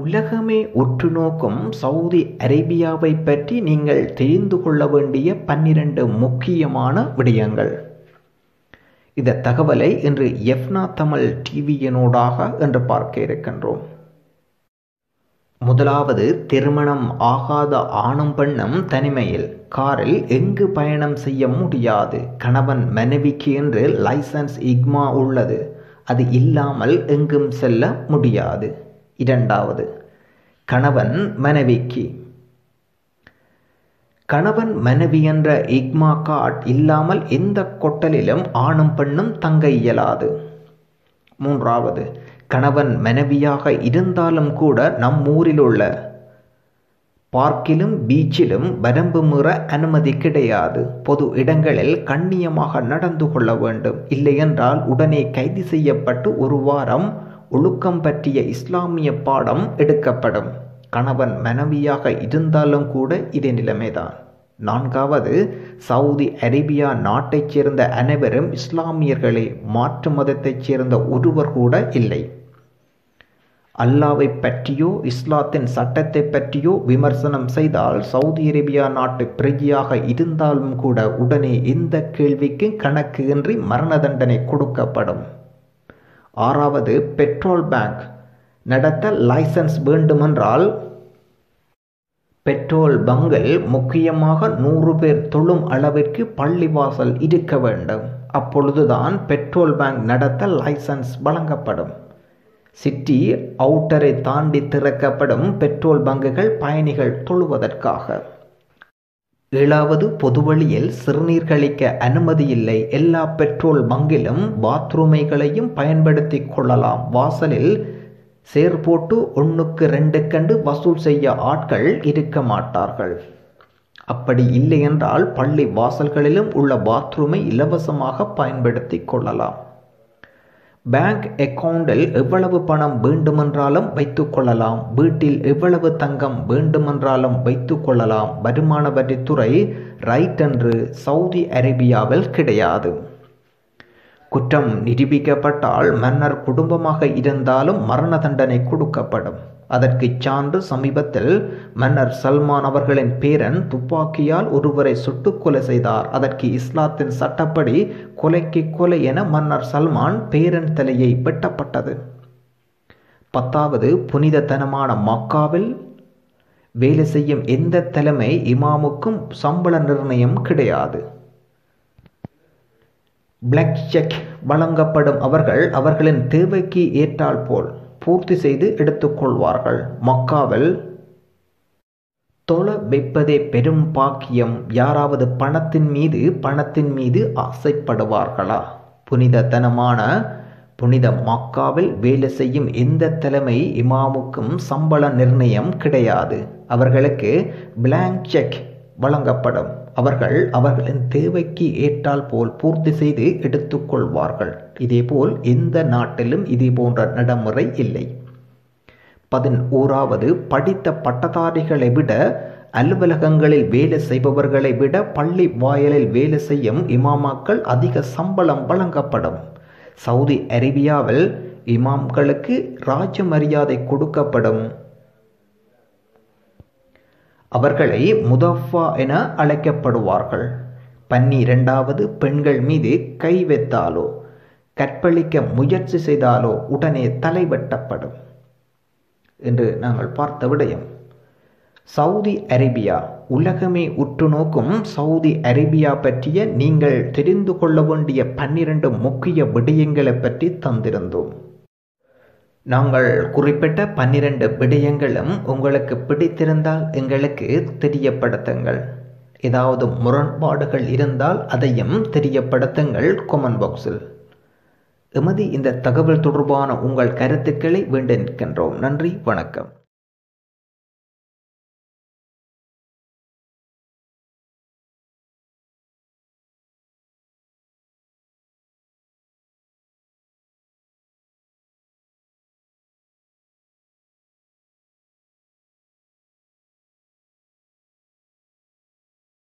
உலகமே உற்று நோக்கும் சவுதி அரேபியாவை பற்றி நீங்கள் தெரிந்து கொள்ள வேண்டிய பன்னிரண்டு முக்கியமான விடயங்கள். இந்த தகவலை இன்று எஃப்னா தமிழ் டிவியினூடாக என்று பார்க்க இருக்கின்றோம். முதலாவது திருமணம் ஆகாத ஆணும் பெண்ணும் தனிமையில் காரில் எங்கு பயணம் செய்ய முடியாது? கணவன் மனைவிக்கு என்று லைசன்ஸ் இக்மா உள்ளது. அது இல்லாமல் எங்கும் செல்ல முடியாது. இரண்டாவது கணவன் மனைவிக்கு. கணவன் மனைவி என்ற இக்மா கார்ட் இல்லாமல் எந்த கொட்டலிலும் ஆணும் பெண்ணும் தங்க இயலாது. மூன்றாவது கணவன் மனைவியாக இருந்தாலும் கூட நம் ஊரில் உள்ள பார்க்கிலும் பீச்சிலும் வரம்பு மீற அனுமதி கிடையாது. பொது இடங்களில் கண்ணியமாக நடந்து கொள்ள வேண்டும். இல்லையென்றால் உடனே கைது செய்யப்பட்டு ஒரு வாரம் ஒழுக்கம் பற்றிய இஸ்லாமிய பாடம் எடுக்கப்படும். கணவன் மனைவியாக இருந்தாலும் கூட இதே நிலைமைதான். நான்காவது சவுதி அரேபியா நாட்டைச் சேர்ந்த அனைவரும் இஸ்லாமியர்களே மாற்று மதத்தைச் சேர்ந்த ஒருவர் கூட இல்லை. அல்லாவை பற்றியோ இஸ்லாத்தின் சட்டத்தை பற்றியோ விமர்சனம் செய்தால் சவுதி அரேபியா நாட்டு பிரஜையாக இருந்தாலும் கூட உடனே எந்த கேள்விக்கு கணக்கு இன்றி மரண தண்டனை கொடுக்கப்படும். ஆறாவது பெட்ரோல் பேங்க் நடத்த லைசன்ஸ் வேண்டுமென்றால் பெட்ரோல் பங்கில் முக்கியமாக நூறு பேர் தொழும் அளவிற்கு பள்ளிவாசல் இருக்க வேண்டும். அப்பொழுதுதான் பெட்ரோல் பேங்க் நடத்த லைசன்ஸ் வழங்கப்படும். சிட்டி அவுட்டரை தாண்டி திறக்கப்படும் பெட்ரோல் பங்குகள் பயணிகள் தொழுவதற்காக. ஏழாவது பொதுவழியில் சிறுநீர் கழிக்க அனுமதி இல்லை எல்லா பெட்ரோல் பங்கிலும் பாத்ரூமைகளையும் பயன்படுத்தி கொள்ளலாம். வாசலில் சேர் போட்டு ஒன்றுக்கு ரெண்டு கண்டு வசூல் செய்ய ஆட்கள் இருக்க மாட்டார்கள். அப்படி இல்லை என்றால் பள்ளி வாசல்களிலும் உள்ள பாத்ரூமை இலவசமாக பயன்படுத்தி கொள்ளலாம். பேங்க் அக்கவுண்டில் எவ்வளவு பணம் வேண்டுமென்றாலும் வைத்து கொள்ளலாம். வீட்டில் எவ்வளவு தங்கம் வேண்டுமென்றாலும் வைத்து கொள்ளலாம். வருமான வரித்துறை ரைட் என்று சவுதி அரேபியாவில் கிடையாது. குற்றம் நிரூபிக்கப்பட்டால் மன்னர் குடும்பமாக இருந்தாலும் மரண தண்டனை கொடுக்கப்படும். அதற்கு சான்று சமீபத்தில் மன்னர் சல்மான் அவர்களின் பேரன் துப்பாக்கியால் ஒருவரை சுட்டுக்கொலை செய்தார். அதற்கு இஸ்லாத்தின் சட்டப்படி கொலைக்கு கொலை என மன்னர் சல்மான் பேரன் தலையை வெட்டப்பட்டது. பத்தாவது புனிதத்தனமான மக்காவில் வேலை செய்யும் எந்த தலைமை இமாமுக்கும் சம்பள நிர்ணயம் கிடையாது. பிளாக் செக் வழங்கப்படும் அவர்கள் அவர்களின் தேவைக்கு ஏற்றால் போல் பூர்த்தி செய்து எடுத்துக்கொள்வார்கள். மக்காவில் தொழ வைப்பதே பெரும் பாக்கியம். யாராவது பணத்தின் மீது பணத்தின் மீது ஆசைப்படுவார்களா? புனிதத்தனமான புனித மக்காவில் வேலை செய்யும் எந்த தலைமை இமாமுக்கும் சம்பள நிர்ணயம் கிடையாது. அவர்களுக்கு பிளாங்க் செக் வழங்கப்படும். அவர்கள் அவர்களின் தேவைக்கு ஏற்றால் போல் பூர்த்தி செய்து எடுத்துக்கொள்வார்கள் இதேபோல் எந்த நாட்டிலும் இதே போன்ற நடைமுறை இல்லை. பதினோராவது படித்த பட்டதாரிகளை விட அலுவலகங்களில் வேலை செய்பவர்களை விட பள்ளி வாயலில் வேலை செய்யும் இமாமாக்கள் அதிக சம்பளம் வழங்கப்படும். சவுதி அரேபியாவில் இமாம்களுக்கு ராஜ மரியாதை கொடுக்கப்படும். அவர்களை முதஃபா என அழைக்கப்படுவார்கள். பன்னிரண்டாவது பெண்கள் மீது கை வைத்தாலோ கற்பழிக்க முயற்சி செய்தாலோ உடனே தலை வெட்டப்படும் என்று நாங்கள் பார்த்த விடயம். சவுதி அரேபியா உலகமே உற்று நோக்கும் சவுதி அரேபியா பற்றிய நீங்கள் தெரிந்து கொள்ள வேண்டிய பன்னிரண்டு முக்கிய விடயங்களை பற்றி தந்திருந்தோம். நாங்கள் குறிப்பிட்ட பன்னிரண்டு விடயங்களும் உங்களுக்கு பிடித்திருந்தால் எங்களுக்கு தெரியப்படுத்துங்கள். ஏதாவது முரண்பாடுகள் இருந்தால் அதையும் தெரியப்படுத்துங்கள் கொமெண்ட் பாக்ஸில் எமது இந்த தகவல் தொடர்பான உங்கள் கருத்துக்களை வேண்ட நிற்கின்றோம் நன்றி வணக்கம்.